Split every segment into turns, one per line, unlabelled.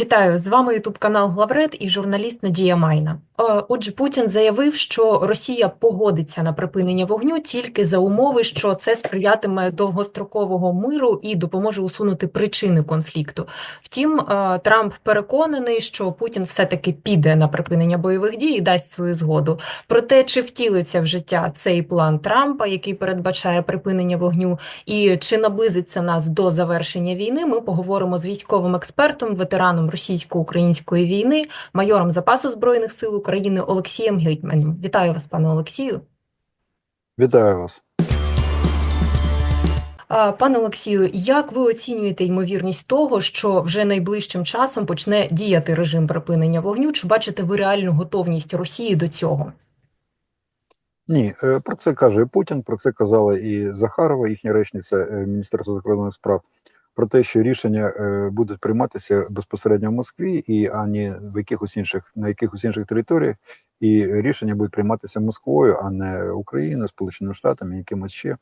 Вітаю з вами Ютуб канал Главред і журналіст Надія Майна. Е, Отже, Путін заявив, що Росія погодиться на припинення вогню тільки за умови, що це сприятиме довгострокового миру і допоможе усунути причини конфлікту. Втім, е, Трамп переконаний, що Путін все-таки піде на припинення бойових дій і дасть свою згоду. Проте, чи втілиться в життя цей план Трампа, який передбачає припинення вогню, і чи наблизиться нас до завершення війни, ми поговоримо з військовим експертом, ветераном російсько-української війни, майором запасу збройних сил України Олексієм Гетьманем. Вітаю вас, пане Олексію.
Вітаю вас.
Пане Олексію, як ви оцінюєте ймовірність того, що вже найближчим часом почне діяти режим припинення вогню? Чи бачите ви реальну готовність Росії до цього?
Ні, е, про це каже Путін, про це казала і Захарова, їхня речниця е, Міністерства закордонних справ, про те, що рішення е, будуть прийматися безпосередньо в Москві, і а не в якихось інших на якихось інших територіях, і рішення будуть прийматися Москвою, а не Україною, Сполученими Штатами, якимось ще.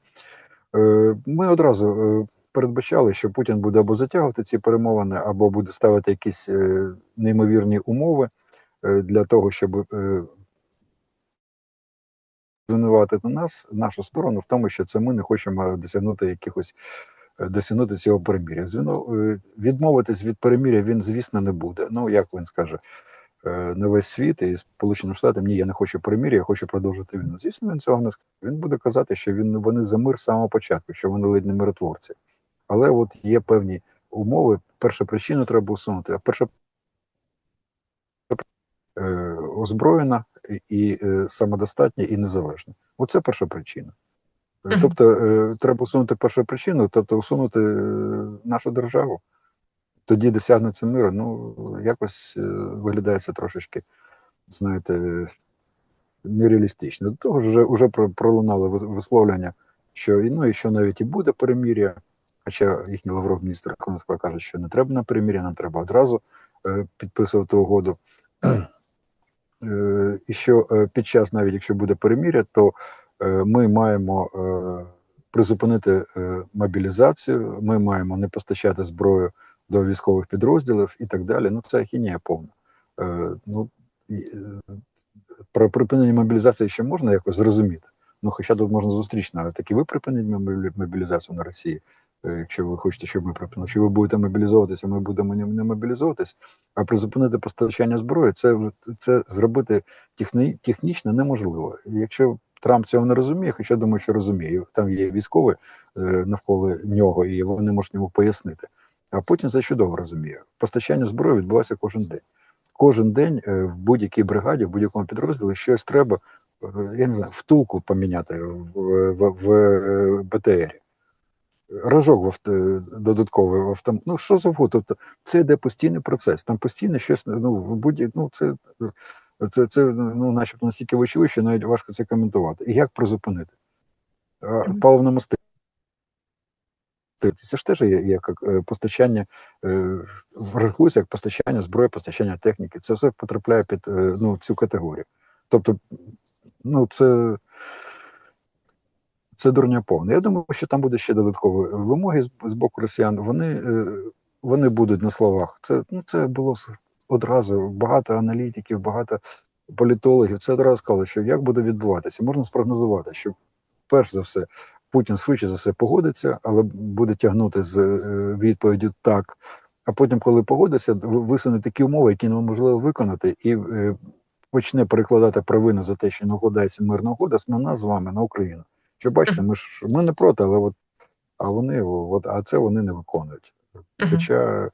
Е, Ми одразу е, передбачали, що Путін буде або затягувати ці перемовини, або буде ставити якісь неймовірні умови для того, щоб звинуватити нас, нашу сторону, в тому, що це ми не хочемо досягнути якихось досягнути цього переміря. Е, відмовитись від переміря він, звісно, не буде. Ну як він скаже е, на весь світ і Сполученим Штатам, ні, я не хочу переміря, я хочу продовжити війну. Звісно, він цього не скаже. Він буде казати, що він вони за мир з самого початку, що вони ледь не миротворці. Але от є певні умови. Першу причину треба усунути. А перша е, озброєна і- самодостатня і незалежна. Оце перша причина. Е. Тобто е, треба усунути першу причину, тобто усунути е, нашу державу. Тоді досягнеться миру. Ну, якось виглядає це трошечки, знаєте, нереалістично. До того ж, вже, вже про- пролунало висловлення, що ну, і що навіть і буде перемір'я, хоча їхній Лавров, міністр економіки, каже, що не треба на перемір'я, нам треба одразу підписувати угоду. І що під час, навіть якщо буде перемір'я, то ми маємо е, призупинити е, мобілізацію, ми маємо не постачати зброю до військових підрозділів і так далі. Ну, це ахінія повна. Е, Ну, е, про припинення мобілізації ще можна якось зрозуміти. Ну, хоча тут можна зустрічно, але таки ви припиніть мобілізацію на Росії, е, якщо ви хочете, щоб ми припинили. Чи ви будете мобілізовуватися, ми будемо не мобілізовуватись, а призупинити постачання зброї, це, це зробити техні, технічно неможливо. Якщо Трамп цього не розуміє, хоча думаю, що розуміє, там є військові е, навколо нього, і вони можуть йому пояснити. А Путін це чудово розуміє. Постачання зброї відбувається кожен день. Кожен день е, в будь-якій бригаді, в будь-якому підрозділі щось треба, е, я не знаю, втулку поміняти в, в, в БТРі. Рожок в авто, додатковий в автом... Ну, що завгодно. Тобто це йде постійний процес. Там постійно щось, ну, будь ну це, це, це ну, начебто настільки вочевидь, навіть важко це коментувати. І як призупинити? А,
Мгм.
Мости. Це ж теж є як е, постачання, е, рахується як постачання зброї, постачання техніки. Це все потрапляє під е, ну, цю категорію. Тобто, ну, це, це дурня повна. Я думаю, що там буде ще додаткові вимоги з, боку росіян. Вони, вони будуть на словах. Це, ну, це було одразу багато аналітиків, багато політологів. Це одразу сказали, що як буде відбуватися. Можна спрогнозувати, що перш за все. Путін швидше за все погодиться, але буде тягнути з е, відповіддю так. А потім, коли погодиться, висуне такі умови, які неможливо виконати, і е, почне перекладати провину за те, що не укладається мирна угода на нас з вами, на Україну. Що бачите, ми ж ми не проти, але от а вони от, а це вони не виконують. Хоча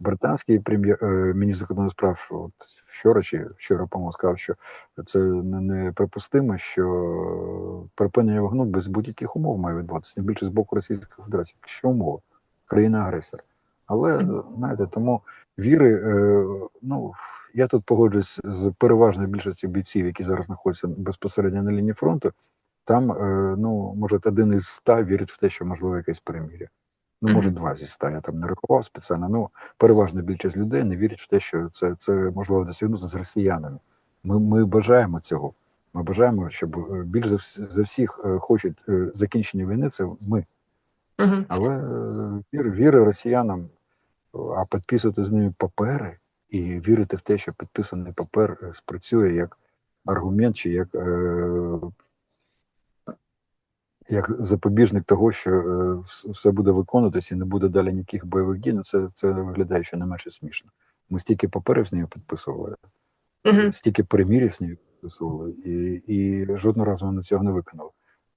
британський прем'єр е, міністр закордонних справ от вчора чи вчора по сказав, що це не- неприпустимо, що припинення вогню без будь-яких умов має відбуватися, тим більше з боку Російської Федерації. Що умови? Країна-агресор. Але знаєте, тому віри, е, ну я тут погоджуюсь з переважною більшістю бійців, які зараз знаходяться безпосередньо на лінії фронту. Там, е, ну, може, один із ста вірить в те, що можливо якесь перемір'я. Ну, може, два зі ста, я там не рахував спеціально. Ну, переважна більшість людей не вірить в те, що це, це можливо досягнути з росіянами. Ми, ми бажаємо цього. Ми бажаємо, щоб е, більш за, за всіх е, хочуть е, закінчення війни, це ми. Але віри, віри росіянам, а підписувати з ними папери, і вірити в те, що підписаний папер спрацює як аргумент чи як, е, як запобіжник того, що е, все буде виконуватися і не буде далі ніяких бойових дій. Ну, це, це виглядає ще не менше смішно. Ми стільки паперів з нею підписували,
Мгм.
стільки перемірів з нею підписували, і, і жодного разу вони цього не виконали.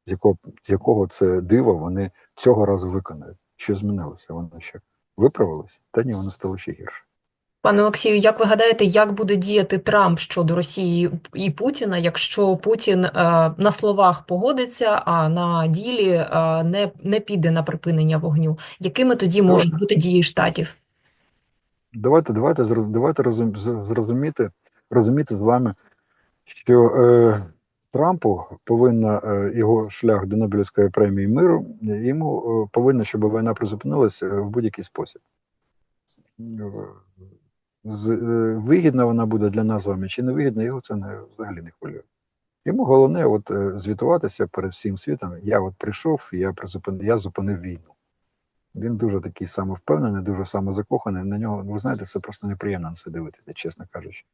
З якого, з якого це диво вони цього разу виконають? Що змінилося? Вони ще виправились? Та ні, воно стало ще гірше.
Пане Олексію, як ви гадаєте, як буде діяти Трамп щодо Росії і Путіна, якщо Путін е, на словах погодиться, а на ділі е, не, не піде на припинення вогню? Якими тоді можуть бути дії штатів?
Давайте, давайте, давайте розум, зрозуміти, розуміти з вами, що е, Трампу повинна е, його шлях до Нобелівської премії миру, е, йому е, повинно, щоб війна призупинилася е, в будь-який спосіб. Е, вигідна вона буде для нас з вами чи не вигідна, його це не, взагалі не хвилює. Йому головне от, е, звітуватися перед всім світом. Я от прийшов, я, призупин, я зупинив війну. Він дуже такий самовпевнений, дуже самозакоханий. На нього, ви знаєте, це просто неприємно на це дивитися, чесно кажучи.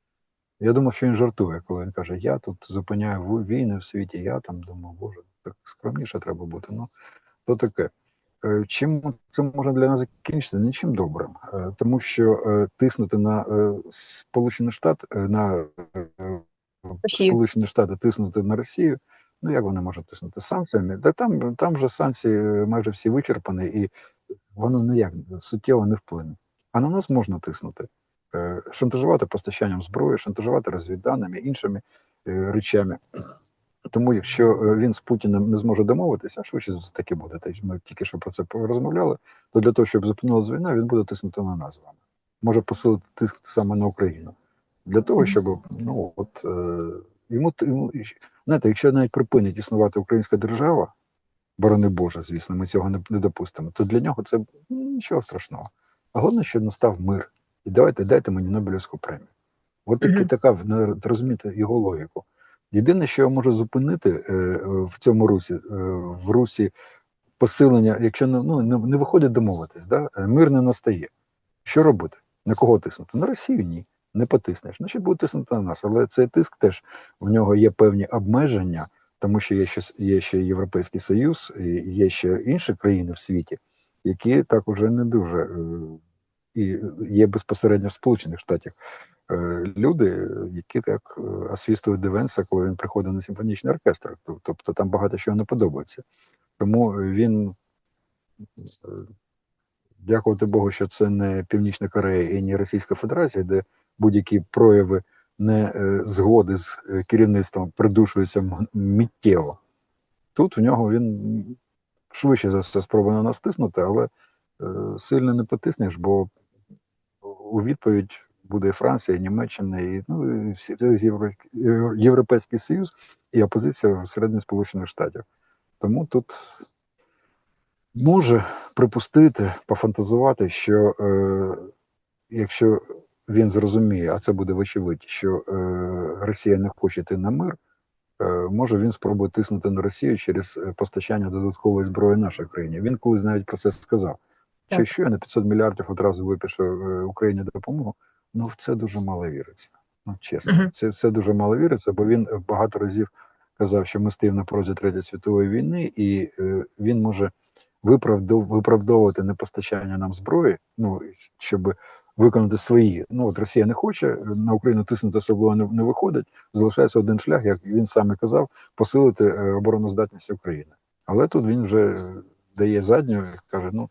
Я думав, що він жартує, коли він каже: Я тут зупиняю війни в світі, я там думав, боже, так скромніше треба бути. Ну, то таке. Е, Чим це може для нас закінчитися? Нічим добрим, Е, тому що е, тиснути на Сполучені Штати на
Росію.
Сполучені Штати тиснути на Росію. Ну як вони можуть тиснути санкціями? Та там, там же санкції майже всі вичерпані, і воно ніяк суттєво не вплине. А на нас можна тиснути, шантажувати постачанням зброї, шантажувати розвідданими, іншими речами. Тому, якщо е, він з Путіним не зможе домовитися, а швидше за все таки буде. Ми тільки що про це розмовляли, то для того, щоб зупинилась війна, він буде тиснути на нас з вами. Може посилити тиск саме на Україну. Для того, щоб ну от е, йому, йому знаєте, якщо навіть припинить існувати українська держава, борони Боже, звісно, ми цього не, не допустимо, то для нього це ну, нічого страшного. А головне, щоб настав мир. І давайте дайте мені Нобелівську премію. От таки
Мгм.
така на- розумієте його логіку. Єдине, що може зупинити е, в цьому русі, е, в русі посилення, якщо не, ну, не, не виходить домовитись, да? е, мир не настає. Що робити? На кого тиснути? На Росію ні. Не потиснеш. Значить, буде тиснути на нас. Але цей тиск теж в нього є певні обмеження, тому що є ще, є ще Європейський Союз, є ще інші країни в світі, які так уже не дуже і є безпосередньо в Сполучених Штатах люди, які так е, освістують Девенса, коли він приходить на симфонічний оркестр. Тобто там багато чого не подобається. Тому він е, дякувати Богу, що це не Північна Корея і не Російська Федерація, де будь-які прояви не е, згоди з е, керівництвом придушуються миттєво. Тут в нього він швидше за все спробує на нас тиснути, але е, сильно не потиснеш, бо у відповідь буде і Франція, і Німеччина, і, ну, і всі, Євро- Євро- Європейський Союз і опозиція всередині Сполучених Штатів. Тому тут може припустити, пофантазувати, що е, якщо він зрозуміє, а це буде вочевидь, що е, Росія не хоче йти на мир, е, може він спробує тиснути на Росію через е, постачання додаткової зброї нашій країні. Він колись навіть про це сказав. Що
Так.
я на 500 мільярдів одразу випишу е, Україні допомогу, ну в це дуже мало віриться. Ну чесно,
Мгм.
це, це дуже мало віриться, бо він багато разів казав, що ми стоїмо на порозі Третьої світової війни, і е, він може виправдов- виправдовувати непостачання нам зброї, ну щоб виконати свої. Ну от Росія не хоче на Україну тиснути особливо не, не виходить. Залишається один шлях, як він сам і казав, посилити е, обороноздатність України. Але тут він вже дає задню і каже: ну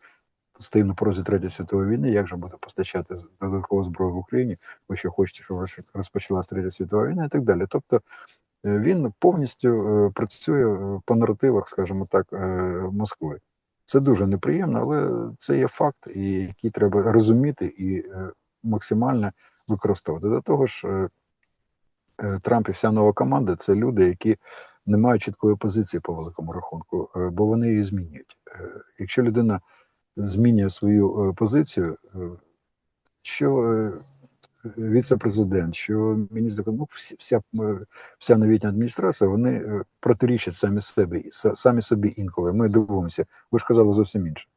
стоїмо на порозі Третьої світової війни, як же буде постачати додаткову зброю в Україні? Ви що хочете, щоб роз- розпочалась Третя світова війна і так далі. Тобто е, він повністю е, працює е, по наративах, скажімо так, Москви. Це дуже неприємно, але це є факт, який треба розуміти і максимально використовувати. До того ж, Трамп і вся нова команда це люди, які не мають чіткої позиції по великому рахунку, бо вони її змінюють. Якщо людина змінює свою е, позицію, е, що е, віце-президент, що міністр, ну, вся, вся новітня адміністрація, вони протирічать самі себе, самі собі інколи. Ми дивимося. Ви ж казали зовсім інше.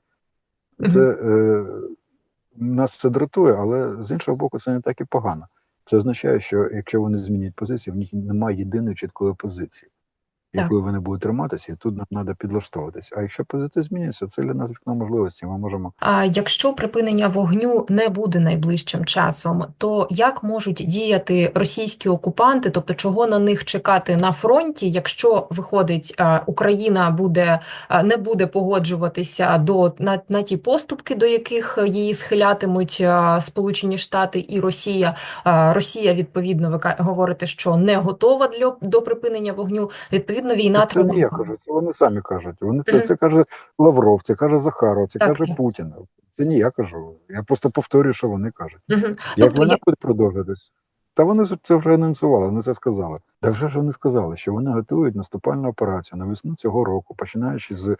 Це е, нас це дратує, але з іншого боку, це не так і погано. Це означає, що якщо вони змінять позицію, в них немає єдиної чіткої позиції. Якою вони будуть триматися, і тут нам треба підлаштовуватися. А якщо позиція змінюється, це для нас вікно можливості. Ми можемо
А якщо припинення вогню не буде найближчим часом, то як можуть діяти російські окупанти? Тобто, чого на них чекати на фронті, якщо виходить, е, Україна буде е, не буде погоджуватися до на, на ті поступки, до яких її схилятимуть е, Сполучені Штати і Росія. Росія відповідно ви говорите, що не готова для до припинення вогню. Відповідно, війна
це не я кажу, це вони самі кажуть. Вони це, це каже Лавров, це каже Захаров, це
Так,
каже. Путін. Це не я кажу. Я просто повторюю, що вони кажуть. Як
Тобто,
вона
я-
буде продовжуватись? Та вони це вже анонсували, вони це сказали. Та вже ж вони сказали, що вони готують наступальну операцію на весну цього року, починаючи з е,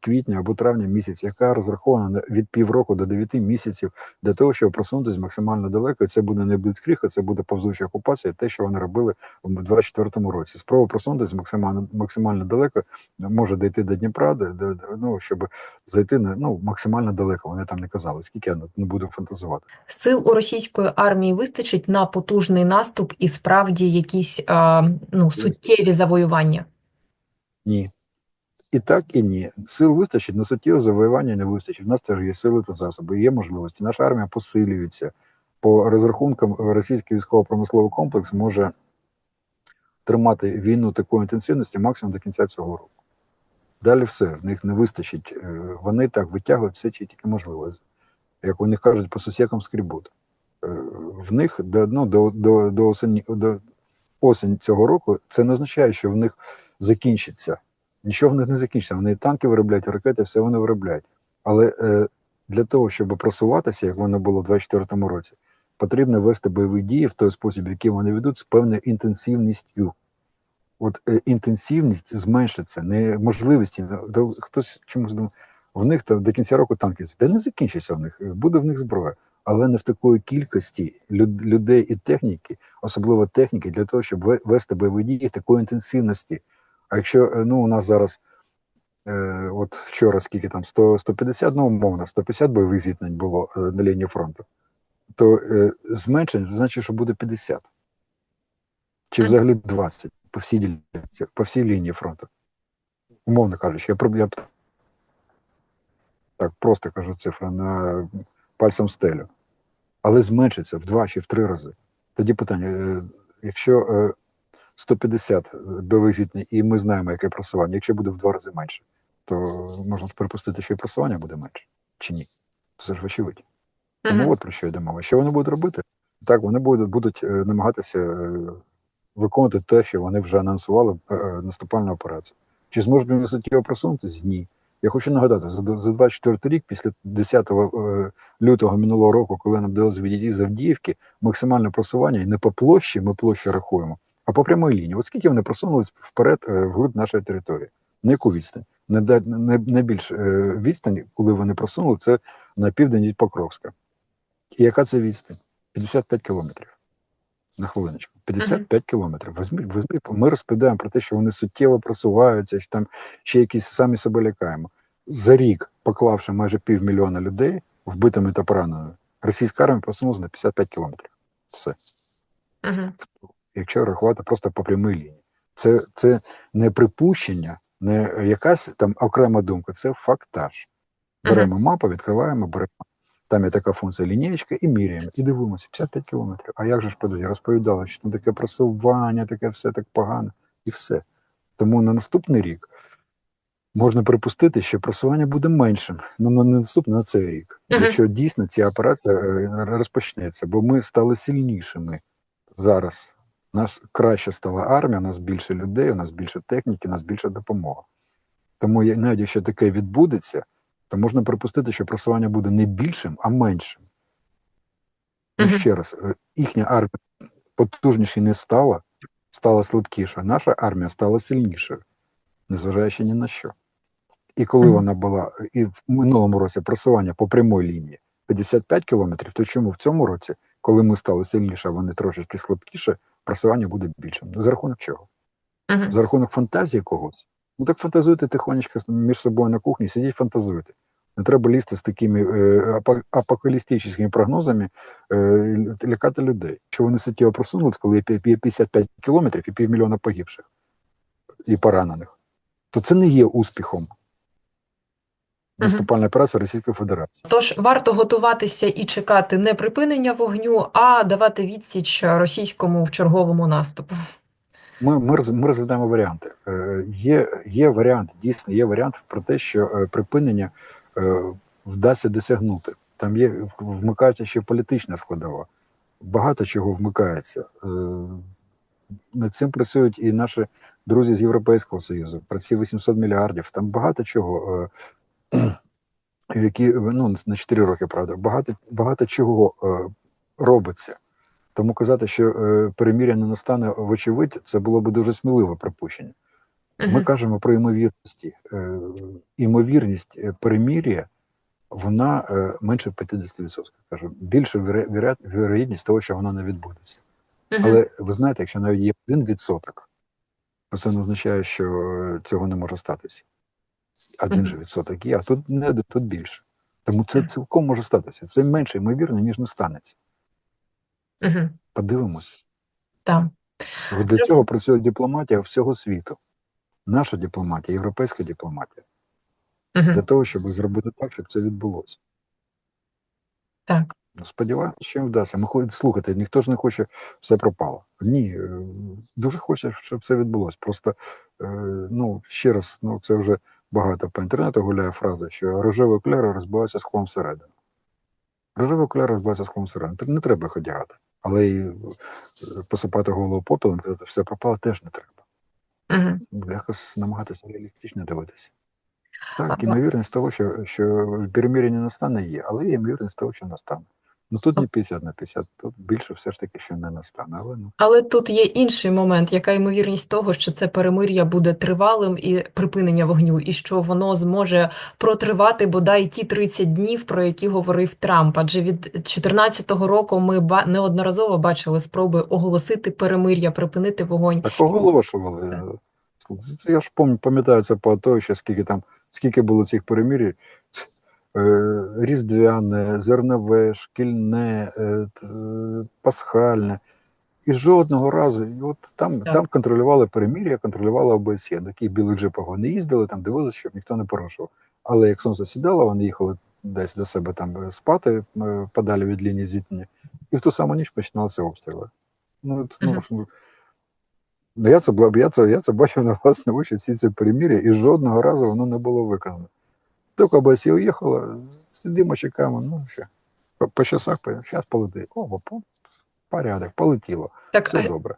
квітня або травня місяця, яка розрахована на- від півроку до дев'яти місяців для того, щоб просунутися максимально далеко. Це буде не блицкріг, а це буде повзуча окупація, те, що вони робили в 24-му році. Спроба просунутися максимально максимально далеко може дійти до Дніпра, де, де, ну щоб зайти на ну максимально далеко. Вони там не казали, скільки я не буду фантазувати.
Сил у російської армії вистачить на потужний наступ і справді якісь е, ну, суттєві завоювання.
Ні. І так, і ні. Сил вистачить, на суттєве завоювання не вистачить. У нас теж є сили та засоби, є можливості. Наша армія посилюється. По розрахункам, російський військово-промисловий комплекс може тримати війну такої інтенсивності максимум до кінця цього року. Далі все, в них не вистачить. Е, Вони так витягують все, чи тільки можливо. Як у них кажуть, по сусікам скрібуть. Е, В них до, ну, до, до, до, осені, до осень цього року це не означає, що в них закінчиться. Нічого в них не закінчиться. Вони танки виробляють, ракети, все вони виробляють. Але е, для того, щоб просуватися, як воно було в 24-му році, потрібно вести бойові дії в той спосіб, який вони ведуть, з певною інтенсивністю. От е, інтенсивність зменшиться, не можливості. ну, Хтось чомусь думає, в них там до кінця року танки. Де не закінчиться в них, буде в них зброя, але не в такої кількості люд- людей і техніки, особливо техніки, для того, щоб ве- вести бойові дії такої інтенсивності. А якщо е, ну, у нас зараз, е, от вчора скільки там, 100, 150, ну умовно, 150 бойових зіткнень було е, на лінії фронту, то е, зменшення значить, що буде 50. Чи взагалі 20 по всій ділянці, по всій лінії фронту. Умовно кажучи, я, я так просто кажу цифри на пальцем стелю. Але зменшиться в два чи в три рази. Тоді питання: е, якщо е, 150 бойових зіткнень, і ми знаємо, яке просування, якщо буде в два рази менше, то можна припустити, що і просування буде менше, чи ні? Це ж очевидь. Тому
Мгм.
от про що йде мова. Що вони будуть робити? Так, вони будуть, будуть е, намагатися е, виконувати те, що вони вже анонсували е, е, наступальну операцію. Чи зможуть вони суттєво просунутися? Ні. Я хочу нагадати, за, за 24 рік, після 10 е, лютого минулого року, коли нам вдалося відійти з Авдіївки, максимальне просування не по площі, ми площу рахуємо, а по прямій лінії. От скільки вони просунулись вперед е, вглиб нашої території? На яку відстань? Не, не, не більш е, відстань, коли вони просунули, це на південь від Покровська. І яка це відстань? 55 кілометрів. На хвилиночку. 55 кілометрів. Візьміть, візьміть. Ми розповідаємо про те, що вони суттєво просуваються, що там ще якісь самі себе лякаємо. За рік, поклавши майже півмільйона людей вбитими та пораненими, російська армія просунулася на 55 кілометрів. Все.
Мгм.
Якщо рахувати просто по прямій лінії. Це, це не припущення, не якась там окрема думка, це фактаж. Беремо мапу, відкриваємо, беремо. Там є така функція лінієчка і міряємо, і дивимося 55 кілометрів. А як же ж подожди, розповідали, що там таке просування, таке все так погано, і все. Тому на наступний рік можна припустити, що просування буде меншим. Ну на наступний, на цей рік.
Мгм.
Якщо дійсно ця операція е, розпочнеться, бо ми стали сильнішими зараз. У нас краще стала армія, у нас більше людей, у нас більше техніки, у нас більше допомога. Тому я- навіть якщо таке відбудеться, то можна припустити, що просування буде не більшим, а меншим. І
Мгм.
ще раз, е, їхня армія потужніше не стала, стала слабкіша. Наша армія стала сильнішою, незважаючи ні на що. І коли
Мгм.
вона була і в минулому році просування по прямій лінії 55 кілометрів, то чому в цьому році, коли ми стали сильніше, а вони трошечки слабкіше, просування буде більшим? За рахунок чого?
Мгм.
За рахунок фантазії когось? Ну так фантазуйте тихонечко між собою на кухні, сидіть, фантазуйте. Не треба лізти з такими е, апокалістичними прогнозами, е, лякати людей. Що вони суттєво просунулись, коли є пі- пі- 55 кілометрів і півмільйона погибших і поранених, то це не є успіхом. Наступальна операція Російської Федерації.
Тож варто готуватися і чекати не припинення вогню, а давати відсіч російському в черговому наступу.
Ми, ми, ми розглядаємо варіанти. Е, є, є варіант, дійсно, є варіант про те, що е, припинення е, вдасться досягнути. Там є вмикається ще політична складова. Багато чого вмикається. Над цим працюють і наші друзі з Європейського Союзу. Про ці 800 мільярдів. Там багато чого, які ну на 4 роки, правда, багато, багато чого робиться. Тому казати, що е, переміря не настане вочевидь, це було б дуже сміливе припущення. Ми кажемо про ймовірності. Е, Імовірність е, перемір'я, вона е, менше 50%. Кажу, більше вірогідність того, що воно не відбудеться. Але ви знаєте, якщо навіть є 1%, то це не означає, що е, цього не може статися. Один же відсоток є, а тут не тут більше. Тому це цілком може статися. Це менше ймовірно, ніж не станеться.
Мгм.
Подивимось.
Так.
Для цього працює дипломатія всього світу. Наша дипломатія, європейська дипломатія,
Мгм.
для того, щоб зробити так, щоб це відбулося.
Так.
Ну, Сподіваюся, що їм вдасться. Ми хо- слухайте, ніхто ж не хоче все пропало. Ні, е, дуже хоче, щоб це відбулося. Просто е, ну ще раз, ну це вже багато по інтернету гуляє фраза, що рожеві окуляри розбиваються склом всередину. Рожеві окуляри розбиваються склом всередину. Не треба їх одягати. Але й е, посипати голову попелом, коли це все пропало, теж не треба.
Угу.
якось намагатися реалістично дивитися. Так,
Ага.
ймовірність того, що, що не настане, є, але є ймовірність того, що настане. Ну тут не 50 на 50, тут більше все ж таки, що не настане. Але ну
Але тут є інший момент, яка ймовірність того, що це перемир'я буде тривалим і припинення вогню, і що воно зможе протривати бодай ті 30 днів, про які говорив Трамп. Адже від 2014 року ми неодноразово бачили спроби оголосити перемир'я, припинити вогонь.
так оголошували. Я ж пам- пам'ятаю це по того, що скільки там, скільки було цих перемір'їв. Е, Різдвяне, зернове, шкільне, е, е, пасхальне. І жодного разу, і от там,
Так.
там контролювали перемір'я, контролювала ОБСЄ. На таких білих джипах вони їздили, там дивилися, щоб ніхто не порушував. Але як сонце сідало, вони їхали десь до себе там спати подалі від лінії зіткнення, і в ту саму ніч починалися обстріли. Ну, от, ну,
Мгм.
ж, ну, я, це, я, це, я це бачив на власні очі, всі ці перемір'я, і жодного разу воно не було виконано. Тільки ОБСЄ уїхала, сидимо, чекаємо, ну що, по, по часах, зараз полетить. О, порядок, полетіло.
Так,
Все
а
добре.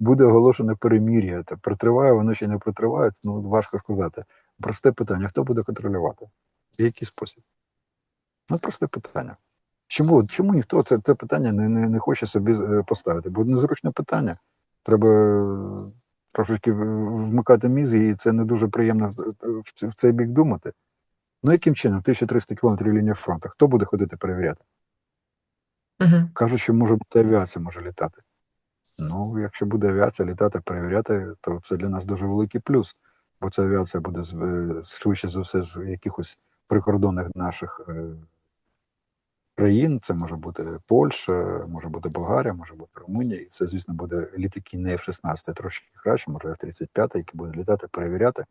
Буде оголошено перемір'я. Протриває воно чи не протриває, ну важко сказати. Просте питання: хто буде контролювати? В який спосіб? Ну, просте питання. Чому, чому ніхто це, це питання не, не, не хоче собі е, поставити? Бо незручне питання. Треба е, трошечки вмикати мізки, і це не дуже приємно е, в цей бік думати. Ну, яким чином? 1300 кілометрів лінії фронту. Хто буде ходити перевіряти?
Мгм.
Кажуть, що може бути авіація може літати. Ну, якщо буде авіація літати, перевіряти, то це для нас дуже великий плюс. Бо ця авіація буде е, швидше за все з якихось прикордонних наших е, країн. Це може бути Польща, може бути Болгарія, може бути Румунія. І це, звісно, буде літаки не F-16, трошки краще, може F-35, які будуть літати, перевіряти.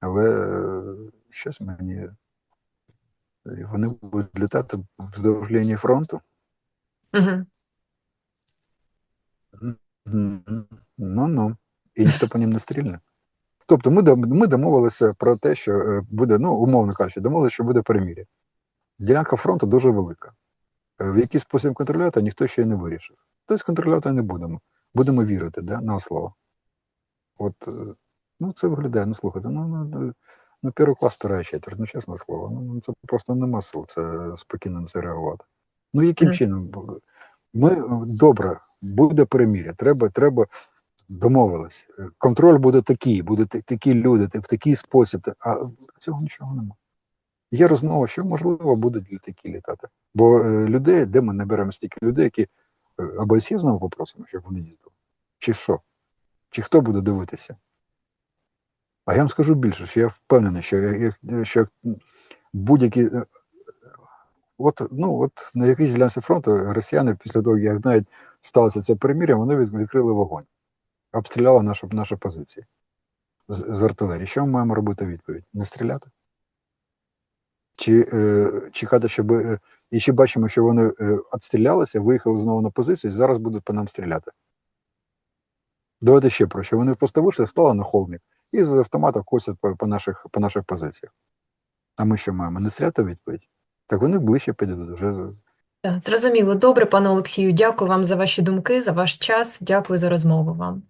Але е, щось мені. Вони будуть літати вздовж лінії фронту.
Мгм.
Мгм. Ну ну. І ніхто по ним не стрільне. Тобто ми, ми домовилися про те, що е, буде, ну, умовно кажучи, домовилися, що буде перемір'я. Ділянка фронту дуже велика. Е, В який спосіб контролювати, ніхто ще й не вирішив. Тобто контролювати не будемо. Будемо вірити да, на слово. От, ну, це виглядає, ну слухайте, ну, ну, ну, ну перший клас, вторая четверть, ну чесне слово. Ну, ну, це просто нема сил це спокійно на це реагувати. Ну, яким
Мгм.
чином? Ми е, добре, буде перемір'я, треба, треба домовились. Е, Контроль буде такий, будуть такі люди, в такий спосіб. А цього нічого немає. Є розмова, що можливо будуть літаки літати. Бо е, людей, де ми наберемо стільки людей, які ОБСЄ знову попросимо, щоб вони їздили. Чи що? Чи хто буде дивитися? А я вам скажу більше, що я впевнений, що, що будь-які. е, От, ну, от на якійсь ділянці фронту росіяни, після того, як навіть сталося це перемір'я, вони відкрили вогонь, обстріляли нашу, наші позиції з, з артилерії. Що ми маємо робити відповідь? Не стріляти? Чи е, чекати, щоб. Е, і ще бачимо, що вони е, виїхали знову на позицію і зараз будуть по нам стріляти. Давайте ще про що. Вони просто вийшли, стали на холмік і з автомата косять по, по, наших, по наших позиціях. А ми що маємо? Не стріляти відповідь? Так вони ближче підійдуть. Вже
зрозуміло. Добре, пане Олексію, дякую вам за ваші думки, за ваш час. Дякую за розмову вам.